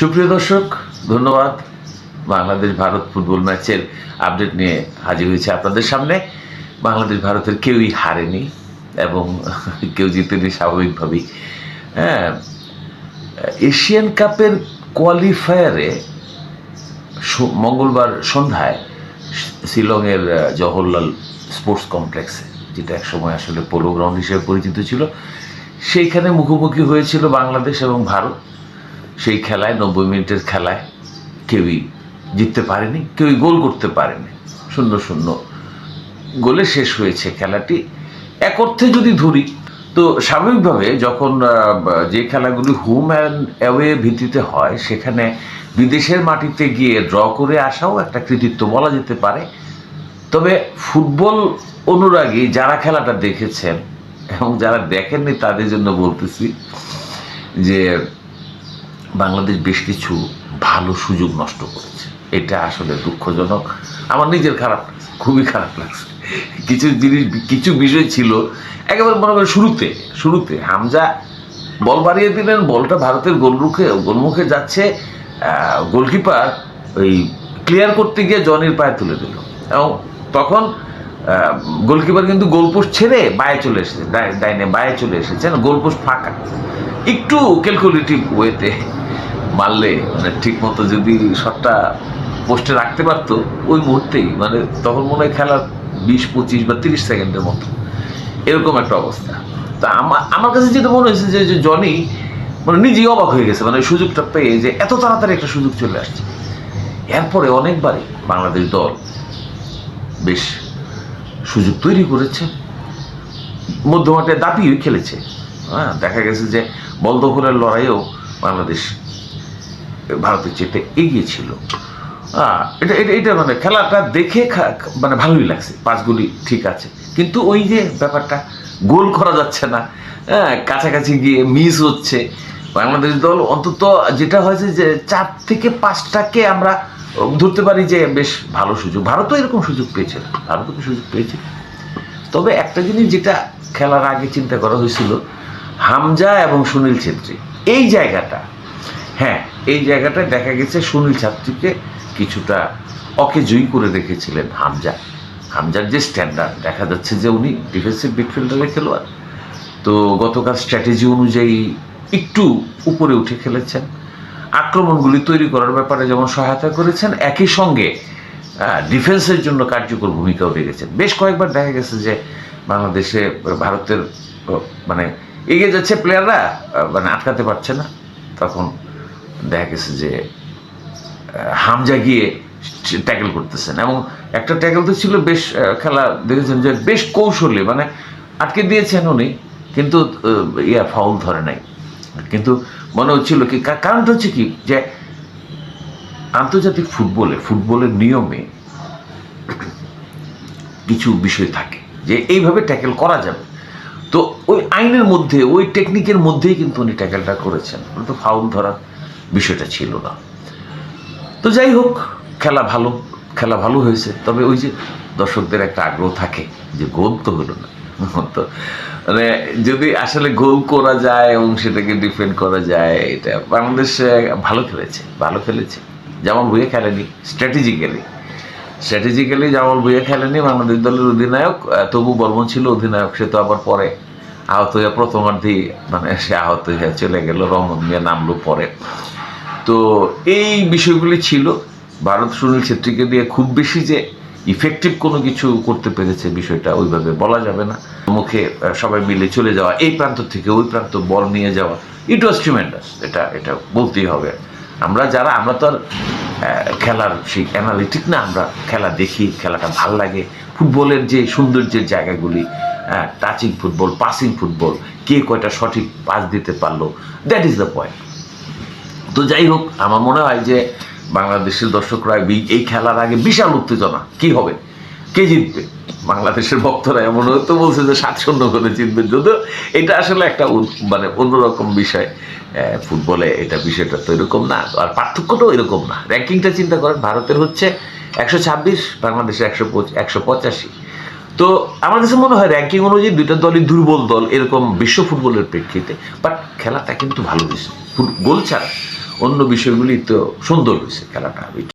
সুপ্রিয় দর্শক, ধন্যবাদ। বাংলাদেশ ভারত ফুটবল ম্যাচের আপডেট নিয়ে হাজির হয়েছে আপনাদের সামনে। বাংলাদেশ ভারতের কেউই হারেনি এবং কেউ জিতেনি স্বাভাবিকভাবেই। হ্যাঁ এশিয়ান কাপের কোয়ালিফায়ারে মঙ্গলবার সন্ধ্যায় শিলংয়ের জওহরলাল স্পোর্টস কমপ্লেক্সে, যেটা একসময় আসলে পোলো গ্রাউন্ড হিসেবে পরিচিত ছিল, সেইখানে মুখোমুখি হয়েছিল বাংলাদেশ এবং ভারত। সেই খেলায়, নব্বই মিনিটের খেলায় কেউই জিততে পারেনি, কেউই গোল করতে পারেনি। শূন্য শূন্য। গোলে শেষ হয়েছে খেলাটি। এক অর্থে যদি ধরি, তো স্বাভাবিকভাবে যখন যে খেলাগুলি হোম অ্যান্ড অ্যাওয়ে ভিত্তিতে হয়, সেখানে বিদেশের মাটিতে গিয়ে ড্র করে আসাও একটা কৃতিত্ব বলা যেতে পারে। তবে ফুটবল অনুরাগী যারা খেলাটা দেখেছেন এবং যারা দেখেননি তাদের জন্য বলতেছি যে বাংলাদেশ বেশ কিছু ভালো সুযোগ নষ্ট করেছে। এটা আসলে দুঃখজনক। আমার নিজের খারাপ খুবই খারাপ লাগছে। কিছু জিনিস, কিছু বিষয় ছিল, একেবারে মনে করেন শুরুতে শুরুতে হামজা বল বাড়িয়ে দিলেন, বলটা ভারতের গোলমুখে গোলমুখে যাচ্ছে গোলকিপার ওই ক্লিয়ার করতে গিয়ে জনির পায়ে তুলে দিল। এবং তখন গোলকিপার কিন্তু গোলপোস্ট ছেড়ে বায়ে চলে এসেছে, ডাই- ডাইনে বায়ে চলে এসেছেন, গোলপোস্ট ফাঁকা। একটু ক্যালকুলেটিভ ওয়েতে মারলে মানে ঠিক মতো যদি শটটা পোস্টে রাখতে পারতো, ওই মুহূর্তেই মানে তখন মনে হয় খেলার বিশ, পঁচিশ বা তিরিশ সেকেন্ডের মতো। এরকম একটা অবস্থা। তা আমার আমার কাছে যেটা মনে হয়েছে যে জনি মানে নিজেই অবাক হয়ে গেছে মানে সুযোগটা পেয়ে যে এত তাড়াতাড়ি একটা সুযোগ চলে আসছে। এরপরে অনেকবারই বাংলাদেশ দল বেশ সুযোগ তৈরি করেছে। মধ্যমাঠে দাপিয়ে খেলেছে। হ্যাঁ দেখা গেছে যে বল দখলের লড়াইয়েও বাংলাদেশ ভারতের চেয়ে এগিয়ে ছিল। এটা এটা এটা মানে খেলাটা দেখে মানে ভালোই লাগছে পাঁচগুলি ঠিক আছে। কিন্তু ওই যে ব্যাপারটা, গোল করা যাচ্ছে না হ্যাঁ কাছাকাছি গিয়ে মিস হচ্ছে। বাংলাদেশ দল অন্তত যেটা হয়েছে যে চার থেকে পাঁচটাকে আমরা ধরতে পারি যে বেশ ভালো সুযোগ। ভারতও এরকম সুযোগ পেয়েছে, ভারতও সুযোগ পেয়েছে। তবে একটা জিনিস যেটা খেলার আগে চিন্তা করা হয়েছিল, হামজা এবং সুনীল ছেত্রী, এই জায়গাটা হ্যাঁ এই জায়গাটায় দেখা গেছে সুনীল ছাত্রীকে কিছুটা অকেজয়ী করে রেখেছিলেন হামজা। হামজার যে স্ট্যান্ডার্ড দেখা যাচ্ছে যে উনি ডিফেন্সিভ মিডফিল্ডারের খেলোয়াড়। তো গতকাল স্ট্র্যাটেজি অনুযায়ী একটু উপরে উঠে খেলেছেন। আক্রমণগুলি তৈরি করার ব্যাপারে যেমন সহায়তা করেছেন, একই সঙ্গে ডিফেন্সের জন্য কার্যকর ভূমিকাও রেখেছেন। বেশ কয়েকবার দেখা গেছে যে বাংলাদেশে, ভারতের মানে এগিয়ে যাচ্ছে প্লেয়াররা মানে আটকাতে পারছে না। তখন দেখা গেছে যে হামজা গিয়ে ট্যাকেল করতেছেন। এবং একটা ট্যাকেল তো ছিল বেশ খেলা দেখেছেন যে বেশ কৌশলী মানে আটকে দিয়েছেন উনি, কিন্তু ইয়া ফাউল ধরে নাই। কিন্তু মনে হচ্ছিল কি কারণটা হচ্ছে কি, যে আন্তর্জাতিক ফুটবলে, ফুটবলের নিয়মে কিছু বিষয় থাকে, যে এইভাবে ট্যাকেল করা যাবে। তো ওই আইনের মধ্যে, ওই টেকনিকের মধ্যেই কিন্তু উনি ট্যাকেলটা করেছেন। তো ফাউল ধরার বিষয়টা ছিল না। তো যাই হোক, খেলা ভালো খেলা ভালো হয়েছে। তবে ওই যে দর্শকদের একটা আগ্রহ থাকে যে গোল তো হলো না। তো মানে যদি আসলে গোল করা যায় এবং সেটাকে ডিফেন্ড করা যায়, এটা বাংলাদেশ ভালো খেলেছে ভালো খেলেছে। যেমন ভুয়ে খেলেনি স্ট্র্যাটেজিক্যালি স্ট্র্যাটেজিক্যালি জামাল ভুইয়া খেলেনি, বাংলাদেশ দলের অধিনায়ক তবু বর্মন ছিল অধিনায়ক, সে তো আবার পরে আহত হয়ে প্রথমার্ধেই মানে সে আহত হয়ে চলে গেল রহমত মিয়া নামলো পরে। তো এই বিষয়গুলি ছিল। ভারত সুনীল ছেত্রীকে দিয়ে খুব বেশি যে ইফেক্টিভ কোনো কিছু করতে পেরেছে বিষয়টা ওইভাবে বলা যাবে না। মুখে সবাই মিলে চলে যাওয়া, এই প্রান্ত থেকে ওই প্রান্ত বল নিয়ে যাওয়া ইট ওয়াজ ট্রিমেন্ডাস এটা এটা বলতেই হবে। আমরা যারা, আমরা তো আর খেলার সেই অ্যানালিটিক না, আমরা খেলা দেখি, খেলাটা ভালো লাগে। ফুটবলের যে সৌন্দর্যের জায়গাগুলি টাচিং ফুটবল পাসিং ফুটবল কে কয়টা সঠিক পাস দিতে পারল দ্যাট ইজ দ্য পয়েন্ট তো যাই হোক, আমার মনে হয় যে বাংলাদেশের দর্শকরা এই- খেলার আগে বিশাল উত্তেজনা। কি হবে? কে জিতবে? বাংলাদেশের ভক্তরা এমন হয়তো বলছে যে সাত শূন্য করে জিতবে। যদিও এটা আসলে একটা মানে অন্যরকম বিষয়। ফুটবলে এটা বিষয়টা তো এরকম না। আর পার্থক্যটাও এরকম না। র্যাঙ্কিংটা চিন্তা করেন, ভারতের হচ্ছে একশো ছাব্বিশ, বাংলাদেশের একশো একশো পঁচাশি। তো আমার কাছে মনে হয় র্যাঙ্কিং অনুযায়ী দুইটা দলই দুর্বল দল এরকম বিশ্ব ফুটবলের প্রেক্ষিতে। বাট খেলাটা কিন্তু ভালো দিচ্ছে। গোল ছাড়া। অন্য বিষয়গুলি তো সুন্দর হয়েছে খেলাটা।